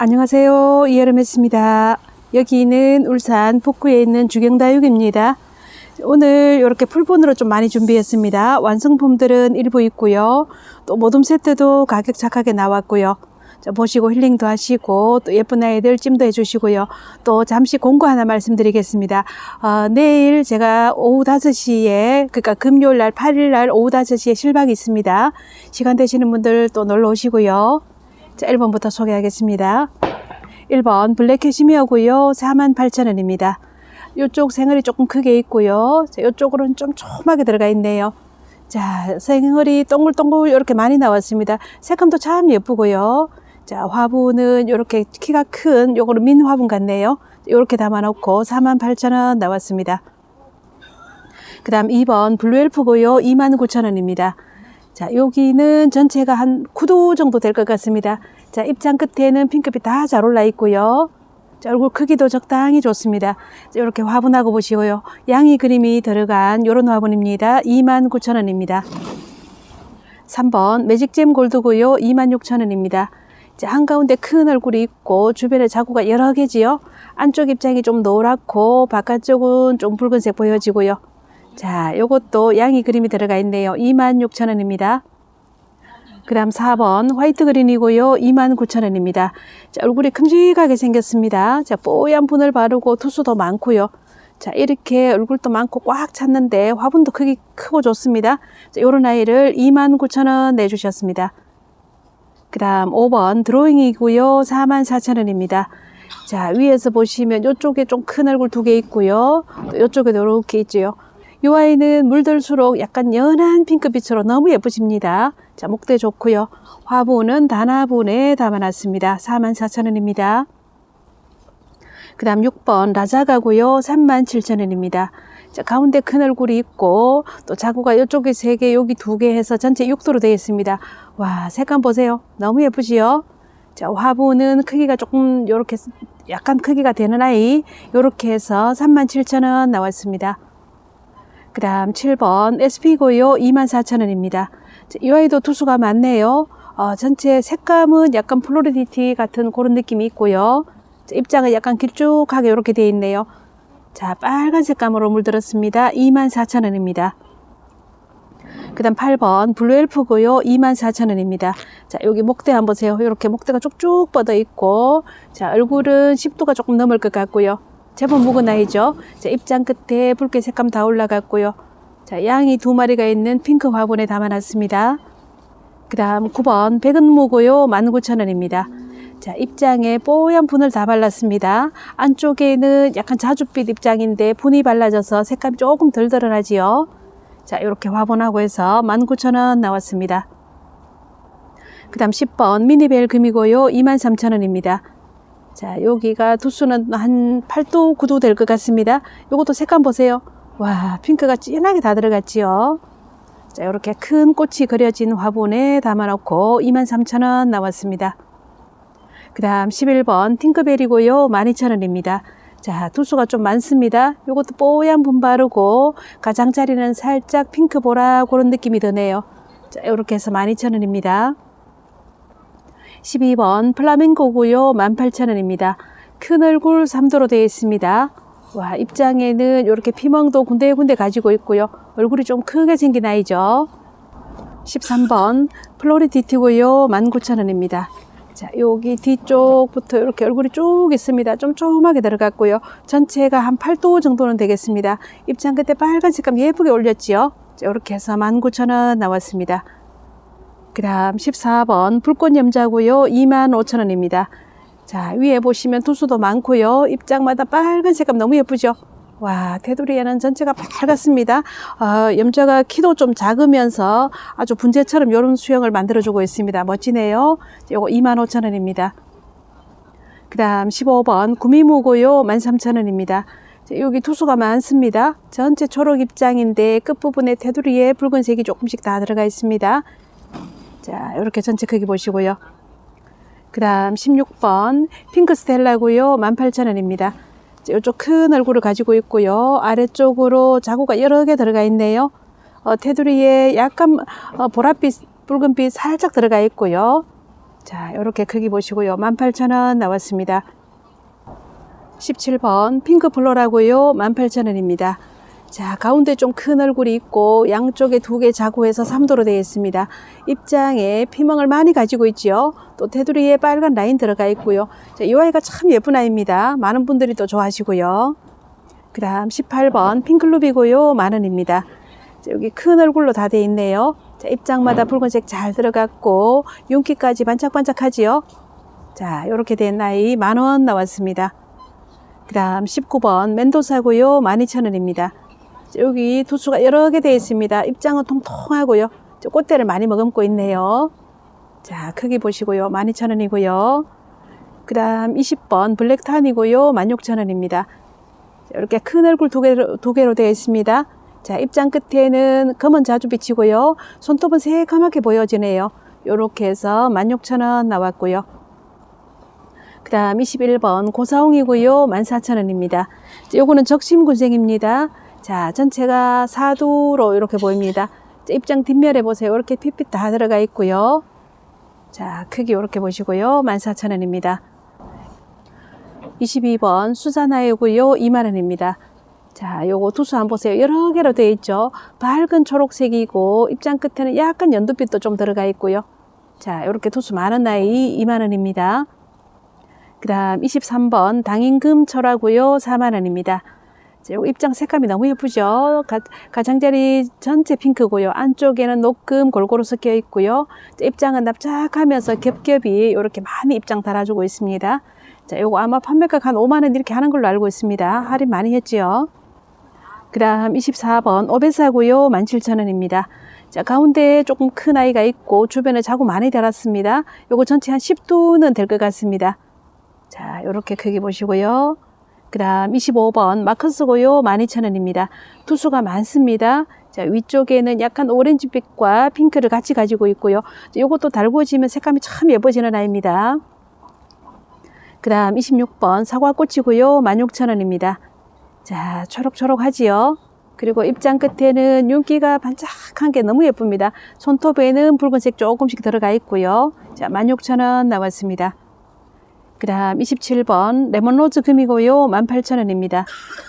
안녕하세요. 이여름했습니다. 여기는 울산 북구에 있는 주경다육입니다. 오늘 이렇게 풀본으로 좀 많이 준비했습니다. 완성품들은 일부 있고요. 또 모둠 세트도 가격 착하게 나왔고요. 자, 보시고 힐링도 하시고 또 예쁜 아이들 찜도 해주시고요. 또 잠시 공고 하나 말씀드리겠습니다. 어, 내일 제가 오후 5시에 그러니까 금요일 날 8일 날 오후 5시에 실박이 있습니다. 시간 되시는 분들 또 놀러 오시고요. 자, 1번부터 소개하겠습니다. 1번 블랙 캐시미어고요. 48,000원입니다. 이쪽 생얼이 조금 크게 있고요. 자, 이쪽으로는 좀 촘하게 들어가 있네요. 자, 생얼이 동글동글 이렇게 많이 나왔습니다. 색감도 참 예쁘고요. 자, 화분은 이렇게 키가 큰 요거는 민 화분 같네요. 이렇게 담아놓고 48,000원 나왔습니다. 그 다음 2번 블루엘프고요. 29,000원입니다. 자, 여기는 전체가 한 9도 정도 될 것 같습니다. 자, 입장 끝에는 핑크빛 다 잘 올라 있고요. 자, 얼굴 크기도 적당히 좋습니다. 자, 이렇게 화분하고 보시고요. 양이 그림이 들어간 이런 화분입니다. 29,000원입니다. 3번 매직잼 골드고요. 26,000원입니다. 자, 한가운데 큰 얼굴이 있고 주변에 자구가 여러 개지요. 안쪽 입장이 좀 노랗고 바깥쪽은 좀 붉은색 보여지고요. 자, 요것도 양이 그림이 들어가 있네요. 26,000원입니다. 그 다음 4번 화이트 그린이고요. 29,000원입니다. 자, 얼굴이 큼직하게 생겼습니다. 자, 뽀얀 분을 바르고 투수도 많고요. 자, 이렇게 얼굴도 많고 꽉 찼는데 화분도 크기 크고 좋습니다. 자, 요런 아이를 29,000원 내주셨습니다. 그 다음 5번 드로잉이고요. 44,000원입니다. 자, 위에서 보시면 이쪽에 좀 큰 얼굴 두 개 있고요. 또 이쪽에도 이렇게 있죠. 이 아이는 물들수록 약간 연한 핑크빛으로 너무 예쁘십니다. 자, 목대 좋고요. 화분은 단화분에 담아놨습니다. 44,000원입니다. 그 다음 6번 라자가고요. 37,000원입니다. 자, 가운데 큰 얼굴이 있고 또 자구가 이쪽에 3개 여기 2개 해서 전체 6도로 되어 있습니다. 와 색감 보세요. 너무 예쁘지요? 자, 화분은 크기가 조금 이렇게 약간 크기가 되는 아이 이렇게 해서 37,000원 나왔습니다. 그 다음 7번 SP고요. 24,000원입니다. 이 아이도 투수가 많네요. 어, 전체 색감은 약간 플로리디티 같은 그런 느낌이 있고요. 자, 입장은 약간 길쭉하게 이렇게 되어 있네요. 자, 빨간 색감으로 물들었습니다. 24,000원입니다. 그 다음 8번 블루엘프고요. 24,000원입니다. 자, 여기 목대 한번 보세요. 이렇게 목대가 쭉쭉 뻗어 있고 자, 얼굴은 10도가 조금 넘을 것 같고요. 제법 묵은 아이죠. 자, 입장 끝에 붉게 색감 다 올라갔고요. 자, 양이 두 마리가 있는 핑크 화분에 담아놨습니다. 그 다음 9번 백은무고요. 19,000원입니다. 자, 입장에 뽀얀 분을 다 발랐습니다. 안쪽에는 약간 자줏빛 입장인데 분이 발라져서 색감이 조금 덜 드러나지요. 자, 이렇게 화분하고 해서 19,000원 나왔습니다. 그 다음 10번 미니벨 금이고요. 23,000원입니다. 자, 여기가 두수는 한 8도, 9도 될 것 같습니다. 요것도 색감 보세요. 와, 핑크가 진하게 다 들어갔지요. 자, 이렇게 큰 꽃이 그려진 화분에 담아놓고 23,000원 나왔습니다. 그 다음 11번 팅크벨이고요. 12,000원입니다. 자, 두수가 좀 많습니다. 요것도 뽀얀 분 바르고 가장자리는 살짝 핑크보라 그런 느낌이 드네요. 자, 이렇게 해서 12,000원입니다. 12번 플라멩고고요. 18,000원입니다. 큰 얼굴 3도로 되어 있습니다. 와, 입장에는 이렇게 피멍도 군데군데 가지고 있고요. 얼굴이 좀 크게 생긴 아이죠. 13번 플로리디티고요. 19,000원입니다. 자, 여기 뒤쪽부터 이렇게 얼굴이 쭉 있습니다. 좀 조그맣게 들어갔고요. 전체가 한 8도 정도는 되겠습니다. 입장 끝에 빨간 색감 예쁘게 올렸지요. 자, 이렇게 해서 19,000원 나왔습니다. 그 다음 14번 불꽃 염자고요. 25,000원입니다. 자, 위에 보시면 두수도 많고요. 입장마다 빨간 색감 너무 예쁘죠? 와, 테두리에는 전체가 빨갛습니다. 어, 염자가 키도 좀 작으면서 아주 분재처럼 이런 수영을 만들어주고 있습니다. 멋지네요. 요거 25,000원입니다. 그 다음 15번 구미무고요. 13,000원입니다. 여기 투수가 많습니다. 전체 초록 입장인데 끝부분에 테두리에 붉은색이 조금씩 다 들어가 있습니다. 자, 이렇게 전체 크기 보시고요. 그 다음 16번 핑크 스텔라고요. 18,000원입니다. 이쪽 큰 얼굴을 가지고 있고요. 아래쪽으로 자구가 여러 개 들어가 있네요. 어, 테두리에 약간 어, 보랏빛, 붉은빛 살짝 들어가 있고요. 자, 이렇게 크기 보시고요. 18,000원 나왔습니다. 17번 핑크 플로라고요. 18,000원입니다. 자, 가운데 좀 큰 얼굴이 있고 양쪽에 두 개 자구해서 3도로 되어 있습니다. 입장에 피멍을 많이 가지고 있지요. 또 테두리에 빨간 라인 들어가 있고요. 자, 이 아이가 참 예쁜 아이입니다. 많은 분들이 또 좋아하시고요. 그 다음 18번 핑클룹이고요. 만원입니다. 자, 여기 큰 얼굴로 다 되어 있네요. 자, 입장마다 붉은색 잘 들어갔고 윤기까지 반짝반짝하지요. 자, 이렇게 된 아이 만원 나왔습니다. 그 다음 19번 멘도사고요. 12,000원입니다. 여기 두수가 여러 개 되어 있습니다. 입장은 통통하고요. 저 꽃대를 많이 머금고 있네요. 자, 크기 보시고요. 12,000원이고요. 그 다음 20번 블랙탄이고요. 16,000원입니다. 이렇게 큰 얼굴 두 개로, 두 개로 되어 있습니다. 자, 입장 끝에는 검은 자주 비치고요. 손톱은 새까맣게 보여지네요. 요렇게 해서 16,000원 나왔고요. 그 다음 21번 고사홍이고요. 14,000원입니다. 요거는 적심군생입니다. 자, 전체가 사두로 이렇게 보입니다. 자, 입장 뒷면에 보세요. 이렇게 핏빛 다 들어가 있고요. 자, 크기 이렇게 보시고요. 14,000원입니다. 22번 수산화이고요. 2만원입니다. 자, 요거 두수 한번 보세요. 여러 개로 되어 있죠. 밝은 초록색이고 입장 끝에는 약간 연두빛도 좀 들어가 있고요. 자, 이렇게 두수 많은 나이 2만원입니다. 그 다음 23번 당임금 철하고요. 4만원입니다. 입장 색감이 너무 예쁘죠? 가, 가장자리 전체 핑크고요. 안쪽에는 녹금 골고루 섞여 있고요. 자, 입장은 납작하면서 겹겹이 이렇게 많이 입장 달아주고 있습니다. 자, 요거 아마 판매가 한 5만원 이렇게 하는 걸로 알고 있습니다. 할인 많이 했지요. 그 다음 24번 오베사고요. 17,000원입니다. 자, 가운데 조금 큰 아이가 있고 주변에 자구 많이 달았습니다. 요거 전체 한 10두는 될 것 같습니다. 자, 요렇게 크기 보시고요. 그 다음 25번 마커스 고요. 12,000원입니다. 투수가 많습니다. 자, 위쪽에는 약간 오렌지빛과 핑크를 같이 가지고 있고요. 자, 요것도 달구어지면 색감이 참 예뻐지는 아이입니다. 그 다음 26번 사과꽃이고요. 16,000원입니다. 자, 초록초록하지요. 그리고 입장 끝에는 윤기가 반짝한 게 너무 예쁩니다. 손톱에는 붉은색 조금씩 들어가 있고요. 자, 16,000원 나왔습니다. 그 다음 27번 레몬로즈 금이고요. 18,000원입니다.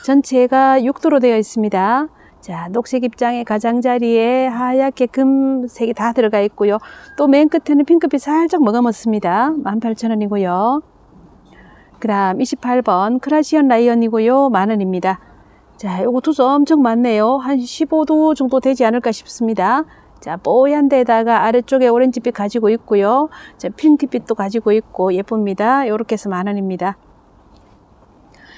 전체가 6도로 되어 있습니다. 자, 녹색 입장에 가장자리에 하얗게 금색이 다 들어가 있고요. 또 맨 끝에는 핑크빛 살짝 머금었습니다. 18,000원이고요. 그 다음 28번 크라시언 라이언이고요. 만원입니다. 자, 요거 두수 엄청 많네요. 한 15도 정도 되지 않을까 싶습니다. 자, 뽀얀 데다가 아래쪽에 오렌지빛 가지고 있고요. 자, 핑크빛도 가지고 있고 예쁩니다. 요렇게 해서 만 원입니다.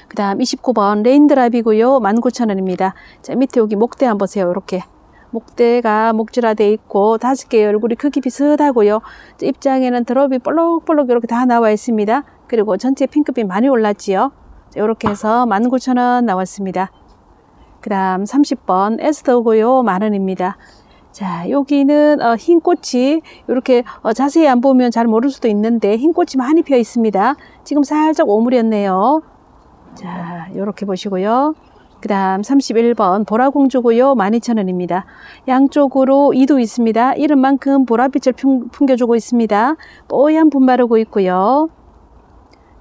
그 다음 29번 레인드랍이고요. 19,000원입니다. 자, 밑에 여기 목대 한번 보세요. 요렇게. 목대가 목질화되어 있고 다섯 개의 얼굴이 크기 비슷하고요. 자, 입장에는 드롭이 볼록볼록 이렇게 다 나와 있습니다. 그리고 전체 핑크빛 많이 올랐지요. 자, 이렇게 해서 19,000원 나왔습니다. 그 다음 30번 에스더고요. 만원입니다. 자, 여기는 어, 흰 꽃이 이렇게 어, 자세히 안 보면 잘 모를 수도 있는데 흰 꽃이 많이 피어 있습니다. 지금 살짝 오므렸네요. 자, 이렇게 보시고요. 그 다음 31번 보라공주고요. 12,000원입니다. 양쪽으로 2도 있습니다. 이런 만큼 보라빛을 풍, 풍겨주고 있습니다. 뽀얀 분 바르고 있고요.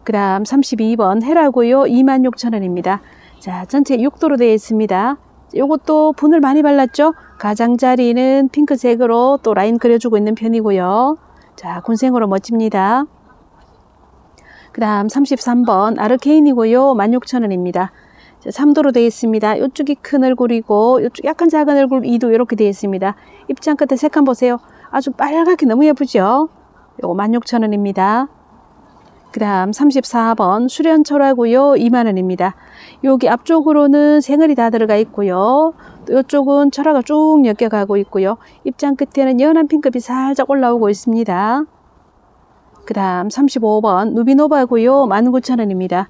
그 다음 32번 헤라고요. 26,000원입니다. 자, 전체 6도로 되어 있습니다. 요것도 분을 많이 발랐죠? 가장자리는 핑크색으로 또 라인 그려주고 있는 편이고요. 자, 군생으로 멋집니다. 그 다음 33번 아르케인이고요. 16,000원입니다. 3도로 되어 있습니다. 이쪽이 큰 얼굴이고 이쪽 약간 작은 얼굴 2도 이렇게 되어 있습니다. 입장 끝에 색감 보세요. 아주 빨갛게 너무 예쁘죠? 요거 16,000원입니다. 그 다음 34번 수련철하고요 2만원입니다 여기 앞쪽으로는 생얼이 다 들어가 있고요. 또 이쪽은 철화가 쭉 엮여가고 있고요. 입장 끝에는 연한 핑크빛 살짝 올라오고 있습니다. 그 다음 35번 누비노바고요. 19,000원입니다.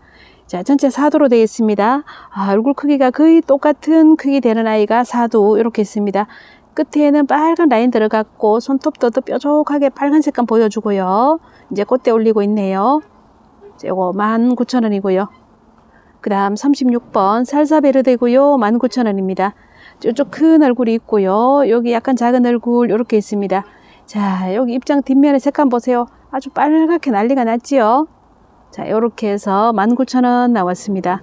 자 전체 4도로 되어 있습니다. 아, 얼굴 크기가 거의 똑같은 크기 되는 아이가 4도 이렇게 있습니다. 끝에는 빨간 라인 들어갔고 손톱도 더 뾰족하게 빨간 색감 보여주고요. 이제 꽃대 올리고 있네요. 이거 19,000원이고요. 그 다음 36번 살사베르데고요. 19,000원입니다. 이쪽 큰 얼굴이 있고요. 여기 약간 작은 얼굴 이렇게 있습니다. 자, 여기 입장 뒷면에 색감 보세요. 아주 빨갛게 난리가 났지요. 자, 요렇게 해서 19,000원 나왔습니다.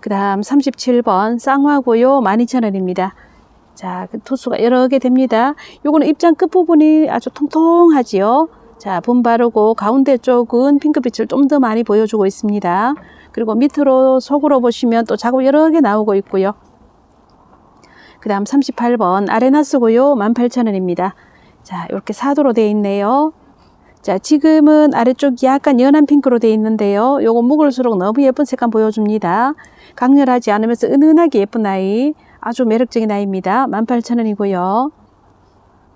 그 다음 37번 쌍화고요 12,000원입니다. 자, 그 투수가 여러 개 됩니다. 요거는 입장 끝부분이 아주 통통하지요. 자, 분 바르고 가운데 쪽은 핑크빛을 좀 더 많이 보여주고 있습니다. 그리고 밑으로 속으로 보시면 또 자국 여러 개 나오고 있고요. 그 다음 38번 아레나스고요 18,000원입니다. 자, 이렇게 사도로 되어 있네요. 자, 지금은 아래쪽 약간 연한 핑크로 되어 있는데요. 요거 묵을수록 너무 예쁜 색감 보여줍니다. 강렬하지 않으면서 은은하게 예쁜 아이. 아주 매력적인 아이입니다. 18,000원이고요.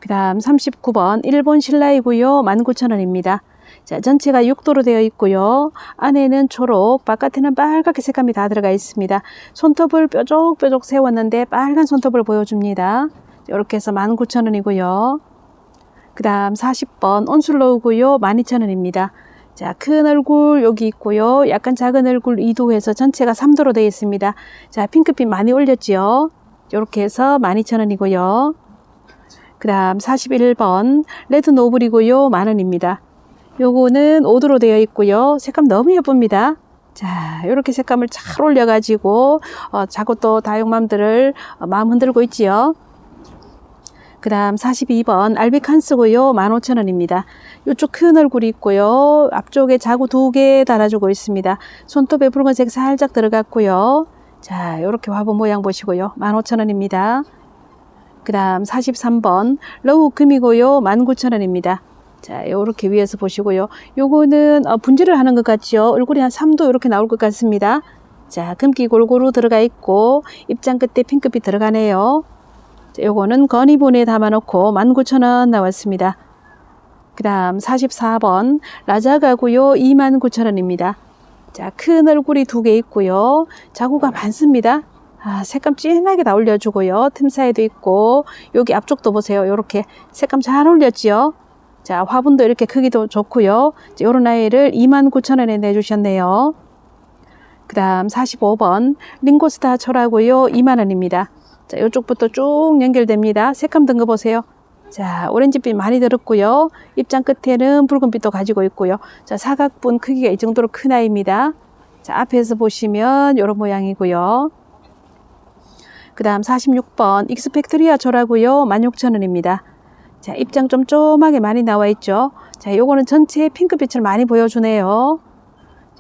그 다음 39번 일본 신라이고요. 19,000원입니다. 자, 전체가 6도로 되어 있고요. 안에는 초록, 바깥에는 빨갛게 색감이 다 들어가 있습니다. 손톱을 뾰족뾰족 세웠는데 빨간 손톱을 보여줍니다. 이렇게 해서 19,000원이고요. 그 다음 40번 온슬로우고요. 12,000원입니다. 자, 큰 얼굴 여기 있고요. 약간 작은 얼굴 2도에서 전체가 3도로 되어 있습니다. 자, 핑크빛 많이 올렸지요. 이렇게 해서 12,000원이고요. 그 다음 41번 레드 노블이고요. 만원입니다. 요거는 5도로 되어 있고요. 색감 너무 예쁩니다. 자, 이렇게 색감을 잘 올려가지고 어, 자꾸 또 다육맘들을 어, 마음 흔들고 있지요. 그 다음 42번 알비칸스고요. 15,000원입니다. 이쪽 큰 얼굴이 있고요. 앞쪽에 자구 두 개 달아주고 있습니다. 손톱에 붉은색 살짝 들어갔고요. 자, 이렇게 화분 모양 보시고요. 15,000원입니다. 그 다음 43번 러우 금이고요. 19,000원입니다. 자, 요렇게 위에서 보시고요. 요거는 어, 분질을 하는 것 같죠? 얼굴이 한 3도 이렇게 나올 것 같습니다. 자, 금기 골고루 들어가 있고 입장 끝에 핑크빛 들어가네요. 자, 요거는 건이분에 담아놓고 19,000원 나왔습니다. 그 다음 44번 라자가고요 29,000원입니다. 자, 큰 얼굴이 두 개 있고요. 자구가 많습니다. 아, 색감 진하게 다 올려주고요. 틈 사이도 있고 여기 앞쪽도 보세요. 이렇게 색감 잘 올렸지요. 자, 화분도 이렇게 크기도 좋고요. 요런 아이를 29,000원에 내주셨네요. 그 다음 45번 링고스타 철하고요 2만원입니다. 자, 이쪽부터 쭉 연결됩니다. 색감 든거 보세요. 자, 오렌지빛 많이 들었고요. 입장 끝에는 붉은빛도 가지고 있고요. 자, 사각분 크기가 이 정도로 큰 아이입니다. 자, 앞에서 보시면 이런 모양이고요. 그 다음 46번 익스펙트리아 초라고요. 16,000원입니다. 자, 입장 좀 쪼하게 많이 나와 있죠. 자, 요거는 전체 핑크빛을 많이 보여주네요.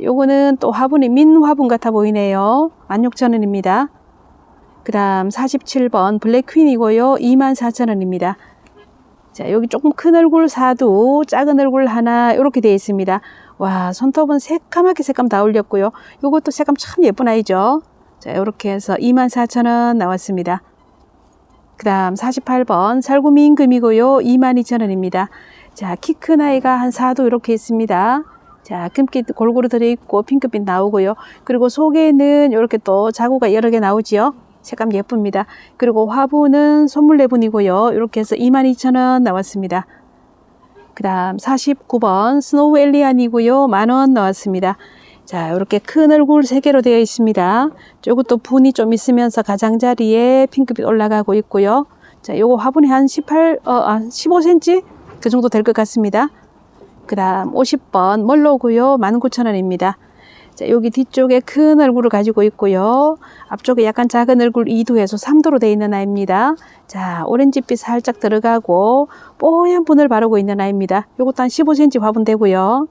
요거는 또 화분이 민 화분 같아 보이네요. 16,000원입니다. 그 다음 47번 블랙퀸이고요. 24,000원입니다. 자, 여기 조금 큰 얼굴 사두, 작은 얼굴 하나, 이렇게 되어 있습니다. 와, 손톱은 새까맣게 색감 다 올렸고요. 요것도 색감 참 예쁜 아이죠. 자, 이렇게 해서 24,000원 나왔습니다. 그 다음 48번 살구미 임금이고요. 22,000원입니다. 자, 키 큰 아이가 한 4도 이렇게 있습니다. 자, 금빛 골고루 들어있고 핑크빛 나오고요. 그리고 속에는 이렇게 또 자구가 여러 개 나오지요. 색감 예쁩니다. 그리고 화분은 선물 내분이고요. 이렇게 해서 22,000원 나왔습니다. 그 다음 49번 스노우 엘리안이고요. 만 원 나왔습니다. 자, 이렇게 큰 얼굴 3개로 되어 있습니다. 이것도 분이 좀 있으면서 가장자리에 핑크빛 올라가고 있고요. 자, 요거 화분이 한 18, 어, 아, 15cm? 그 정도 될 것 같습니다. 그 다음 50번 멀로고요. 19,000원입니다. 자, 여기 뒤쪽에 큰 얼굴을 가지고 있고요. 앞쪽에 약간 작은 얼굴 2도에서 3도로 되어 있는 아이입니다. 자, 오렌지빛 살짝 들어가고 뽀얀 분을 바르고 있는 아이입니다. 요것도 한 15cm 화분 되고요.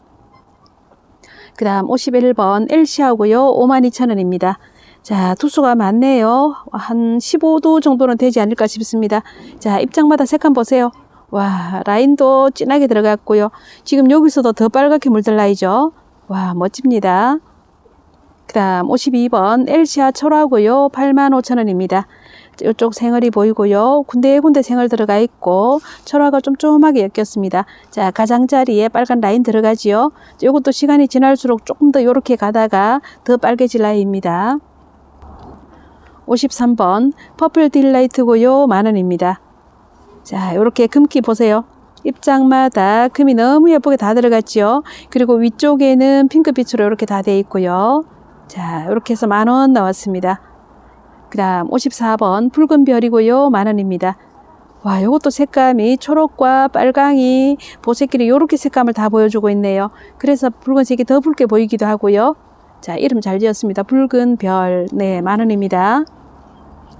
그 다음 51번 엘시아고요. 52,000원입니다. 자, 투수가 많네요. 한 15도 정도는 되지 않을까 싶습니다. 자, 입장마다 색감 보세요. 와, 라인도 진하게 들어갔고요. 지금 여기서도 더 빨갛게 물들 나이죠. 와, 멋집니다. 그 다음 52번 엘시아 철화고요. 85,000원입니다. 이쪽 생얼이 보이고요. 군데군데 생얼 들어가 있고 철화가 좀 쪼하게 엮였습니다. 자 가장자리에 빨간 라인 들어가지요. 이것도 시간이 지날수록 조금 더 이렇게 가다가 더 빨개질 라인입니다. 53번 퍼플 딜라이트고요. 만원입니다. 자 이렇게 금기 보세요. 입장마다 금이 너무 예쁘게 다 들어갔지요. 그리고 위쪽에는 핑크빛으로 이렇게 다 되어 있고요. 자, 이렇게 해서 만 원 나왔습니다. 그 다음 54번 붉은 별이고요. 만 원입니다. 와, 요것도 색감이 초록과 빨강이 보색끼리 요렇게 색감을 다 보여주고 있네요. 그래서 붉은색이 더 붉게 보이기도 하고요. 자, 이름 잘 지었습니다. 붉은 별. 네, 만 원입니다.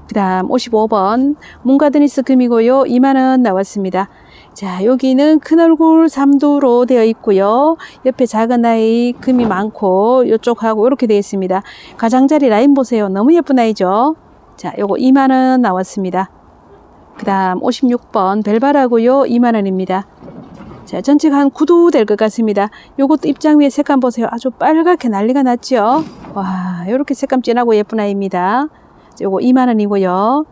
그 다음 55번 문가드니스 금이고요. 2만원 나왔습니다. 자, 여기는 큰 얼굴 삼두로 되어 있고요. 옆에 작은 아이 금이 많고 이쪽하고 이렇게 되어 있습니다. 가장자리 라인 보세요. 너무 예쁜 아이죠? 자, 요거 2만원 나왔습니다. 그 다음 56번 벨바라고요. 2만원입니다. 자, 전체가 한 구두 될 것 같습니다. 요것도 입장 위에 색감 보세요. 아주 빨갛게 난리가 났죠? 와, 요렇게 색감 진하고 예쁜 아이입니다. 요거 2만원이고요.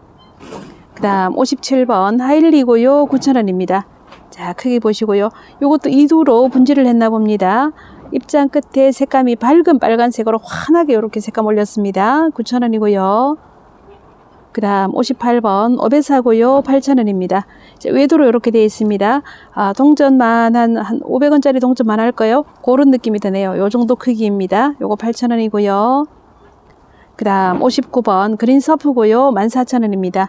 그 다음 57번 하일리고요. 9천원입니다. 자, 크게 보시고요. 요것도 이두로 분질을 했나 봅니다. 입장 끝에 색감이 밝은 빨간색으로 환하게 이렇게 색감 올렸습니다. 9천원이고요. 그 다음 58번 오베사고요. 8,000원입니다. 외도로 이렇게 되어 있습니다. 아, 동전만 한, 한 500원짜리 동전만 할까요? 그런 느낌이 드네요. 요 정도 크기입니다. 요거 8,000원이고요. 그 다음 59번 그린 서프고요. 14,000원입니다.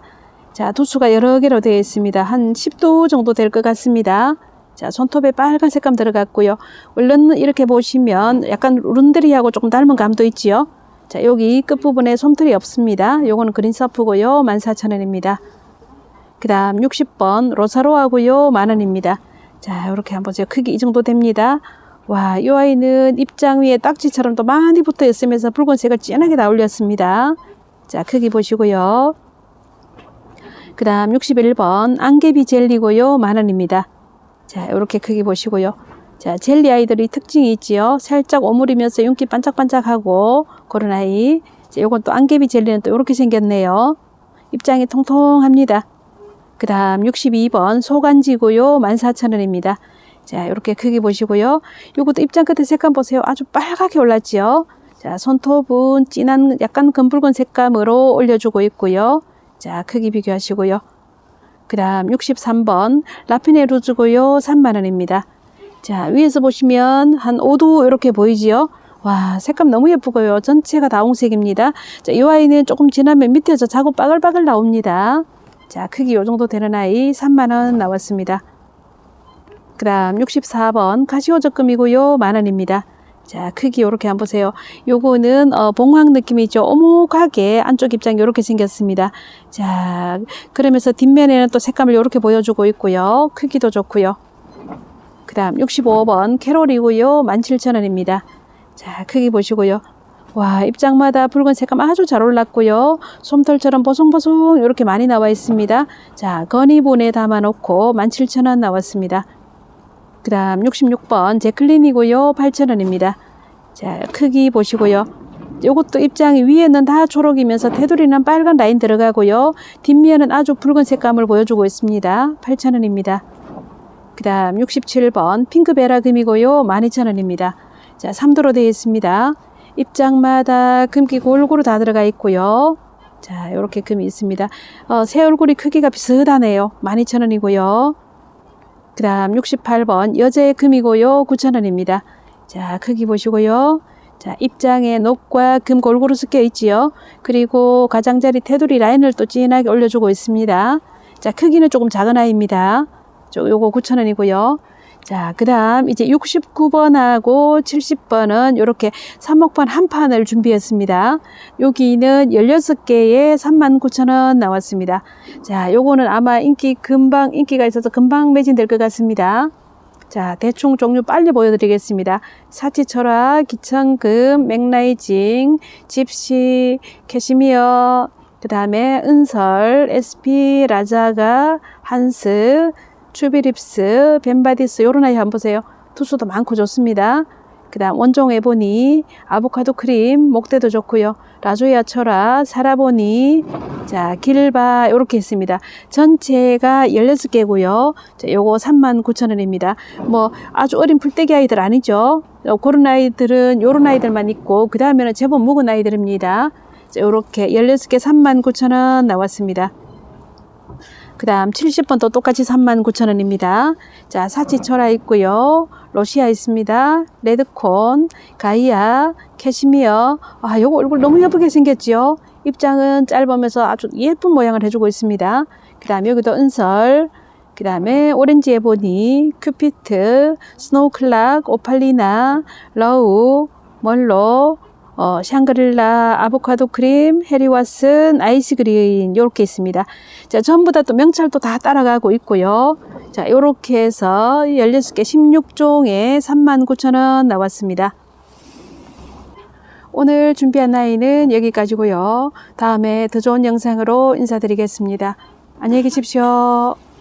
자, 도수가 여러 개로 되어 있습니다. 한 10도 정도 될 것 같습니다. 자, 손톱에 빨간 색감 들어갔고요. 원래는 이렇게 보시면 약간 룬드리하고 조금 닮은 감도 있지요. 자, 여기 끝부분에 솜털이 없습니다. 요거는 그린 서프고요. 14,000원입니다. 그 다음 60번 로사로하고요. 만원입니다. 자, 이렇게 한번 보세요. 크기 이 정도 됩니다. 와, 이 아이는 입장 위에 딱지처럼 또 많이 붙어 있으면서 붉은색을 진하게 다 올렸습니다. 자, 크기 보시고요. 그 다음 61번 안개비 젤리고요. 만원입니다. 자, 이렇게 크기 보시고요. 자, 젤리 아이들이 특징이 있지요. 살짝 오므리면서 윤기 반짝반짝하고 그런 아이. 자, 요건 또 안개비 젤리는 또 이렇게 생겼네요. 입장이 통통합니다. 그 다음 62번 소간지고요. 14,000원입니다. 자, 이렇게 크기 보시고요. 요것도 입장 끝에 색감 보세요. 아주 빨갛게 올랐지요. 자, 손톱은 진한 약간 검붉은 색감으로 올려주고 있고요. 자, 크기 비교하시고요. 그 다음 63번 라피네 루즈고요. 3만원입니다. 자, 위에서 보시면 한 5도 이렇게 보이지요? 와, 색감 너무 예쁘고요. 전체가 다홍색입니다. 자, 이 아이는 조금 지나면 밑에서 자국 빠글빠글 나옵니다. 자, 크기 요 정도 되는 아이 3만원 나왔습니다. 그 다음 64번 카시오 적금이고요. 만원입니다. 자, 크기 요렇게 한번 보세요. 요거는 어, 봉황 느낌이죠. 오목하게 안쪽 입장 요렇게 생겼습니다. 자, 그러면서 뒷면에는 또 색감을 요렇게 보여주고 있고요. 크기도 좋고요. 그 다음 65번 캐롤이고요. 17,000원입니다. 자, 크기 보시고요. 와, 입장마다 붉은 색감 아주 잘 올랐고요. 솜털처럼 보송보송 이렇게 많이 나와 있습니다. 자, 건이본에 담아놓고 17,000원 나왔습니다. 그 다음 66번 제클린이고요. 8,000원입니다. 자, 크기 보시고요. 요것도 입장이 위에는 다 초록이면서 테두리는 빨간 라인 들어가고요. 뒷면은 아주 붉은 색감을 보여주고 있습니다. 8,000원입니다. 그 다음 67번 핑크 베라금이고요. 12,000원입니다. 자, 3도로 되어 있습니다. 입장마다 금기 골고루 다 들어가 있고요. 자, 이렇게 금이 있습니다. 어, 새 얼굴이 크기가 비슷하네요. 12,000원이고요. 그 다음 68번 여자의 금이고요. 9,000원입니다. 자, 크기 보시고요. 자, 입장에 녹과 금 골고루 섞여 있지요. 그리고 가장자리 테두리 라인을 또 진하게 올려주고 있습니다. 자, 크기는 조금 작은 아이입니다. 저 요거 9,000원이고요. 자, 그 다음 이제 69번하고 70번은 이렇게 삼목판 한 판을 준비했습니다. 여기는 16개에 39,000원 나왔습니다. 자, 요거는 아마 인기 금방, 인기가 있어서 금방 매진될 것 같습니다. 자, 대충 종류 빨리 보여드리겠습니다. 사치철학, 기천금, 맥라이징, 집시, 캐시미어, 그 다음에 은설, SP, 라자가, 한스, 추비립스, 벤바디스 요런 아이 한번 보세요. 투수도 많고 좋습니다. 그 다음 원종 에보니, 아보카도 크림, 목대도 좋고요. 라조야 철화, 사라보니, 자 길바 요렇게 있습니다. 전체가 16개고요. 자, 요거 39,000원입니다. 뭐 아주 어린 풀떼기 아이들 아니죠. 어, 그런 아이들은 요런 아이들만 있고 그 다음에는 제법 묵은 아이들입니다. 자, 요렇게 16개 39,000원 나왔습니다. 그 다음 70번도 똑같이 39,000원입니다. 자, 사치철화 있고요. 러시아 있습니다. 레드콘, 가이아, 캐시미어. 아, 요거 얼굴 너무 예쁘게 생겼죠? 입장은 짧으면서 아주 예쁜 모양을 해주고 있습니다. 그 다음에 여기도 은설, 그 다음에 오렌지 에보니, 큐피트, 스노우클락, 오팔리나, 러우, 멀로, 어, 샹그릴라, 아보카도 크림, 해리왓슨, 아이스 그린 요렇게 있습니다. 자, 전부 다 또 명찰도 다 따라가고 있고요. 자, 요렇게 해서 16개 16종에 39,000원 나왔습니다. 오늘 준비한 나이는 여기까지고요. 다음에 더 좋은 영상으로 인사드리겠습니다. 안녕히 계십시오.